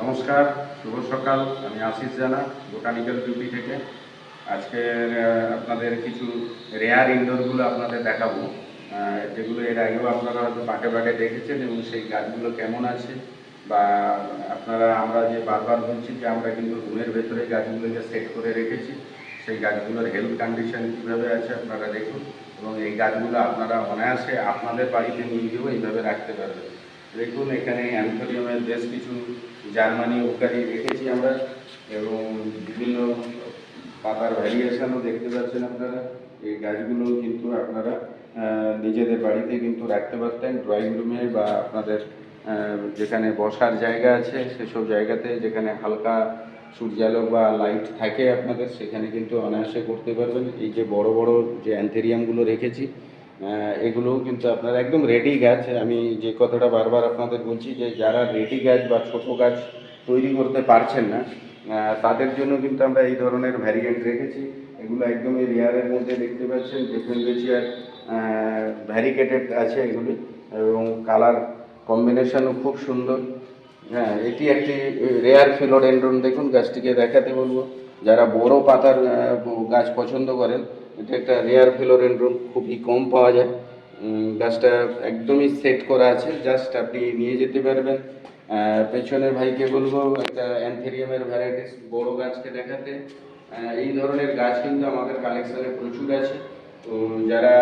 নমস্কার শুভ সকাল। আমি আশিস জানা বোটানিক্যাল বিউটি থেকে। আজকে আহ, আপনাদের কিছু রেয়ার ইনডোরগুলো আপনাদের দেখাবো। যেগুলো এর আগেও আপনারা হয়তো পাটে পাটে দেখেছেন এবং সেই গাছগুলো কেমন আছে বা আপনারা আমরা যে বারবার বলছি যে আমরা কিন্তু রুমের ভেতরে গাছগুলোকে সেট করে রেখেছি। সেই গাছগুলোর হেলথ কন্ডিশন কীভাবে আছে আপনারা দেখুন। এবং এই গাছগুলো আপনারা অনায়াসে আপনাদের বাড়িতে নিয়ে গিয়েও এইভাবে রাখতে পারবেন। দেখুন, এখানে অ্যান্থোরিয়ামের বেশ কিছু জার্মানি উকারি রেখেছি আমরা, এবং বিভিন্ন পাতার ভ্যারিয়েশনও দেখতে পাচ্ছেন আপনারা। এই গাছগুলো কিন্তু আপনারা নিজেদের বাড়িতে কিন্তু রাখতে পারতেন ড্রয়িং রুমে বা আপনাদের যেখানে বসার জায়গা আছে, সেসব জায়গাতে যেখানে হালকা সূর্যালো বা লাইট থাকে আপনাদের, সেখানে কিন্তু অনায়াসে করতে পারবেন। এই যে বড় বড় যে অ্যান্থেরিয়ামগুলো রেখেছি এগুলোও কিন্তু আপনার একদম রেডি গাছ। আমি যে কথাটা বারবার আপনাদের বলছি যে যারা রেডি গাছ বা ছোট গাছ তৈরি করতে পারছেন না তাদের জন্য কিন্তু আমরা এই ধরনের ভ্যারিয়েন্ট রেখেছি। এগুলো একদমই রেয়ারের মধ্যে দেখতে পাচ্ছেন। ডিফারেন্সিয়ার ভ্যারিকেটেড আছে এগুলি এবং কালার কম্বিনেশনও খুব সুন্দর। হ্যাঁ এটি একটি রেয়ার ফিলোডেন্ড্রন দেখুন গাছটিকে দেখাতে বলব। যারা বড় পাতার গাছ পছন্দ করেন, এটা একটা রেয়ার ফিলোডেন্ড্রন খুবই কম পাওয়া যায়। গাছটা একদমই সেট করা আছে জাস্ট আপনি নিয়ে যেতে পারবেন। পেছনের ভাইকে বলব, একটা অ্যান্থেরিয়ামের ভ্যারাইটিস বড় গাছকে দেখাতে। এই ধরনের গাছ কিন্তু আমাদের কালেকশনে প্রচুর আছে। তো যারা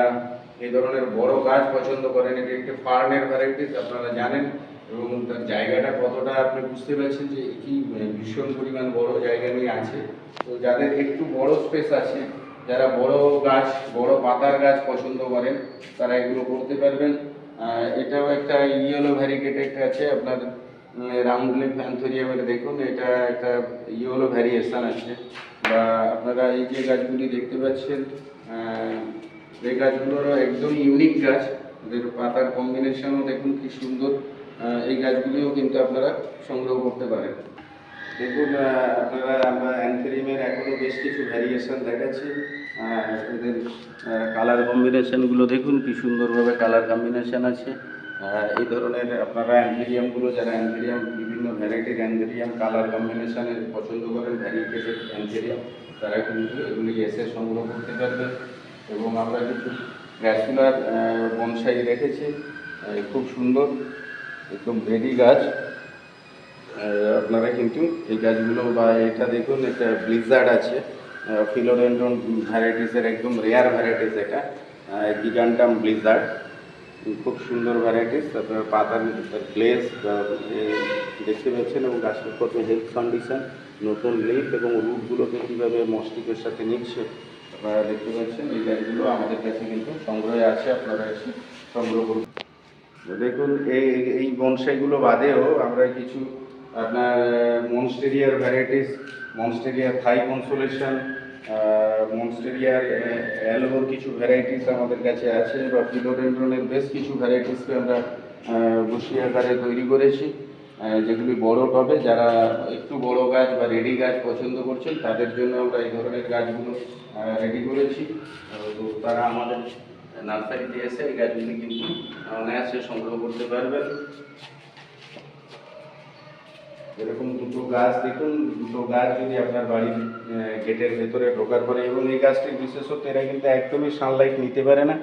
এই ধরনের বড় গাছ পছন্দ করেন, এটি একটি ফার্নের ভ্যারাইটিস আপনারা জানেন। এবং তার জায়গাটা কতটা আপনি বুঝতে পারছেন যে কি ভীষণ পরিমাণ বড় জায়গা নিয়ে আছে। তো যাদের একটু বড় স্পেস আছে, যারা বড় গাছ, বড় পাতার গাছ পছন্দ করেন, তারা এগুলো করতে পারবেন। এটাও একটা ইয়েলো ভ্যারিকেটেড আছে, আপনার রাউন্ড লিপ অ্যান্থোরিয়ামের দেখুন, এটা একটা ইয়েলো ভ্যারিয়েশন আছে। বা আপনারা এই যে গাছগুলি দেখতে পাচ্ছেন এই গাছগুলোরও একদম ইউনিক গাছ। এদের পাতার কম্বিনেশনও দেখুন কি সুন্দর। এই গাছগুলিও কিন্তু আপনারা সংগ্রহ করতে পারেন। দেখুন আপনারা আমরা অ্যান্থেরিয়ামের এখনও বেশ কিছু ভ্যারিয়েশন দেখাচ্ছি। এদের কালার কম্বিনেশনগুলো দেখুন, কি সুন্দরভাবে কালার কম্বিনেশান আছে। এই ধরনের আপনারা অ্যান্থেরিয়ামগুলো যারা অ্যান্থেরিয়াম, বিভিন্ন ভ্যারাইটির অ্যান্থেরিয়াম কালার কম্বিনেশানের পছন্দ করেন ভ্যারিয়েটেড অ্যান্থেরিয়াম, তারা কিন্তু এগুলি এসে সংগ্রহ করতে পারবেন এবং আমরা কিছু গ্যাসুলার বনসাই রেখেছি খুব সুন্দর। একদম রেডি গাছ। আপনারা কিন্তু এই গাছগুলো বা এটা দেখুন, একটা ব্লিজার্ড আছে। ফিলোডেন্ড্রন ভ্যারাইটিসের একদম রেয়ার ভ্যারাইটিস এটা। গিগান্টাম ব্লিজার্ড খুব সুন্দর ভ্যারাইটিস আপনার পাতার গ্লেস দেখতে পাচ্ছেন এবং গাছের কত হেলথ কন্ডিশন নতুন লিফ এবং রুটগুলোকে কীভাবে মস্তিকের সাথে নিচ্ছে আপনারা দেখতে পাচ্ছেন। এই গাছগুলো আমাদের কাছে কিন্তু সংগ্রহে আছে, আপনারা এসে সংগ্রহ করুন। দেখুন, এই এই বনসাইগুলো বাদেও আমরা কিছু আপনার মনস্টেরিয়ার ভ্যারাইটিস মনস্টেরিয়ার থাই কনসোলেশন মনস্টেরিয়ার অ্যালোর কিছু ভ্যারাইটিস আমাদের কাছে আছে বা ফিলোডেন্ড্রনের বেশ কিছু ভ্যারাইটিসকে আমরা বসি আকারে তৈরি করেছি যেগুলি বড় টবে। যারা একটু বড় গাছ বা রেডি গাছ পছন্দ করছেন, তাদের জন্য আমরা এই ধরনের গাছগুলো রেডি করেছি। তো তারা আমাদের নার্সারিতে এসে এই গাছগুলি কিন্তু অনায়াসে সংগ্রহ করতে পারবেন। এরকম দুটো গাছ দেখুন, দুটো গাছ যদি আপনার বাড়ির গেটের ভেতরে ঢোকার পরে এবং এই গাছটির বিশেষত্ব, এরা কিন্তু একদমই সানলাইট নিতে পারে না।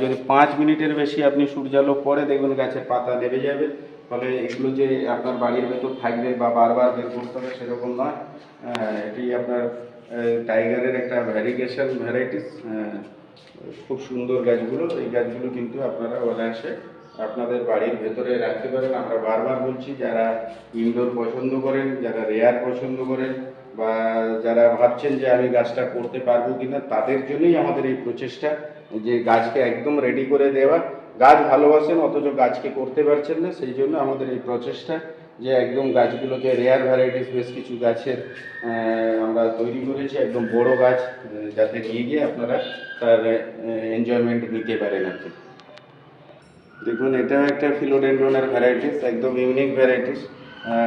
যদি পাঁচ মিনিটের বেশি আপনি সূর্যালো পরে দেখবেন গাছের পাতা নেমে যাবে। ফলে এগুলো যে আপনার বাড়ির ভেতর থাকবে বা বারবার বের করতে হবে সেরকম নয়। এটি আপনার টাইগারের একটা ভ্যারিগেশন ভ্যারাইটিস খুব সুন্দর গাছগুলো। এই গাছগুলো কিন্তু আপনারা অনায়াসে আপনাদের বাড়ির ভেতরে রাখতে পারেন। আমরা বারবার বলছি, যারা ইনডোর পছন্দ করেন, যারা রেয়ার পছন্দ করেন, বা যারা ভাবছেন যে আমি গাছটা করতে পারব কিনা, তাদের জন্যই আমাদের এই প্রচেষ্টা যে গাছকে একদম রেডি করে দেওয়া। গাছ ভালোবাসেন, অথচ গাছকে করতে পারছেন না, সেই জন্য আমাদের এই প্রচেষ্টা যে একদম গাছগুলোকে রেয়ার ভ্যারাইটিস বেশ কিছু গাছের আমরা তৈরি করেছি, একদম বড় গাছ যাতে নিয়ে গিয়ে আপনারা তার এনজয়মেন্ট নিতে পারেন আর কি। দেখুন, এটাও একটা ফিলোডেন্ড্রনের ভ্যারাইটিস একদম ইউনিক ভ্যারাইটিস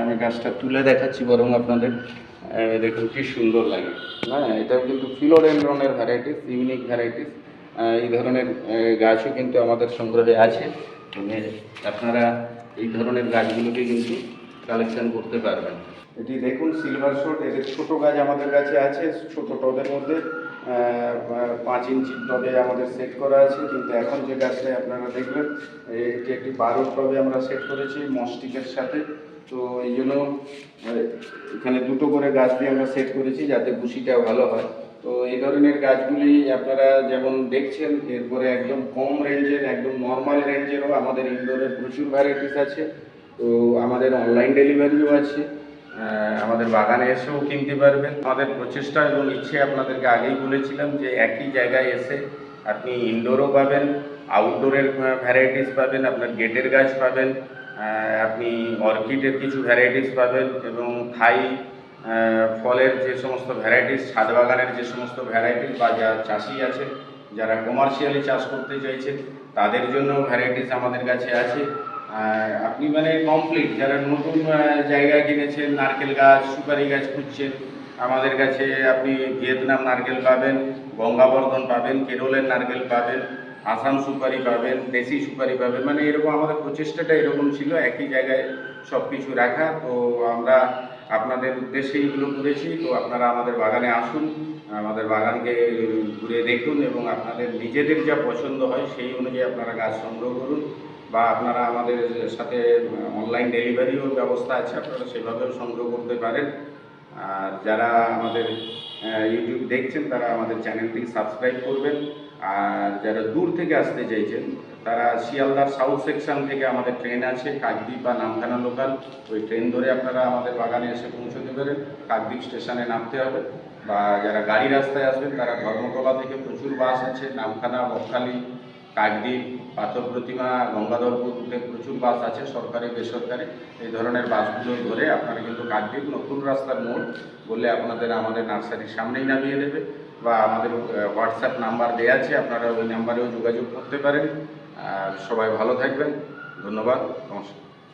আমি গাছটা তুলে দেখাচ্ছি বরং আপনাদের। দেখুন, কি সুন্দর লাগে। হ্যাঁ এটাও কিন্তু ফিলোডেন্ড্রনের ভ্যারাইটিস ইউনিক ভ্যারাইটিস এই ধরনের গাছও কিন্তু আমাদের সংগ্রহে আছে। আপনারা এই ধরনের গাছগুলোকে কিন্তু কালেকশন করতে পারবেন। এটি দেখুন সিলভার শট এদের ছোটো গাছ আমাদের কাছে আছে, ছোটো টবের মধ্যে পাঁচ ইঞ্চি টবে আমাদের সেট করা আছে, কিন্তু এখন যে গাছটা আপনারা দেখবেন এটি একটি বারো টবে আমরা সেট করেছি মস্টিকের সাথে। তো এই জন্য এখানে দুটো করে গাছ দিয়ে আমরা সেট করেছি, যাতে ভুসিটা ভালো হয়। তো এই ধরনের গাছগুলি আপনারা যেমন দেখছেন, এরপরে একদম কম রেঞ্জের একদম নর্মাল রেঞ্জেরও আমাদের ইনডোরের প্রচুর ভ্যারাইটিস আছে। তো আমাদের অনলাইন ডেলিভারিও আছে। আমাদের বাগানে এসেও কিনতে পারবেন আমাদের প্রচেষ্টা এবং ইচ্ছে আপনাদেরকে আগেই বলেছিলাম যে একই জায়গায় এসে আপনি ইনডোরও পাবেন আউটডোরের ভ্যারাইটিস পাবেন, আপনার গেটের গাছ পাবেন আপনি অর্কিডের কিছু ভ্যারাইটিস পাবেন এবং থাই ফলের যে সমস্ত ভ্যারাইটিস ছাদ বাগানের যে সমস্ত ভ্যারাইটিস বা যা চাষি আছে, যারা কমার্শিয়ালি চাষ করতে চাইছেন, তাদের জন্য ভ্যারাইটিস আমাদের কাছে আছে। আপনি মানে কমপ্লিট যারা নতুন জায়গা কিনেছেন, নারকেল গাছ, সুপারি গাছ খুঁজছেন, আমাদের কাছে আপনি ভিয়েতনাম নারকেল পাবেন, গঙ্গাবর্ধন পাবেন, কেরলের নারকেল পাবেন, আসাম সুপারি পাবেন, দেশি সুপারি পাবেন মানে এরকম আমাদের প্রচেষ্টাটা এরকম ছিল, একই জায়গায় সব কিছু রাখা। তো আমরা আপনাদের উদ্দেশ্যে এইগুলো করেছি। তো আপনারা আমাদের বাগানে আসুন, আমাদের বাগানকে ঘুরে দেখুন এবং আপনাদের নিজেদের যা পছন্দ হয় সেই অনুযায়ী আপনারা গাছ সংগ্রহ করুন। বা আপনারা আমাদের সাথে অনলাইন ডেলিভারিও ব্যবস্থা আছে, আপনারা সেভাবেও সংগ্রহ করতে পারেন। আর যারা আমাদের ইউটিউব দেখছেন, তারা আমাদের চ্যানেলটি সাবস্ক্রাইব করবেন। আর যারা দূর থেকে আসতে চাইছেন, তারা শিয়ালদার সাউথ সেকশন থেকে আমাদের ট্রেন আছে, কাকদ্বীপ বা নামখানা লোকাল ওই ট্রেন ধরে আপনারা আমাদের বাগানে এসে পৌঁছতে পারেন, কাকদ্বীপ স্টেশনে নামতে হবে। বা যারা গাড়ি রাস্তায় আসবেন, তারা ধর্মতলা থেকে প্রচুর বাস আছে, নামখানা, বকখালি কাকদ্বীপ, পাথর প্রতিমা, গঙ্গাধরপুর রুটে প্রচুর বাস আছে, সরকারি, বেসরকারি। এই ধরনের বাসগুলো ধরে আপনারা কিন্তু কাকদ্বীপ নতুন রাস্তার মোড় বললে আপনাদের আমাদের নার্সারির সামনেই নামিয়ে দেবে বা আমাদের হোয়াটসঅ্যাপ নাম্বার দেওয়া আছে, আপনারা ওই নাম্বারেও যোগাযোগ করতে পারেন। আর সবাই ভালো থাকবেন। ধন্যবাদ। নমস্কার।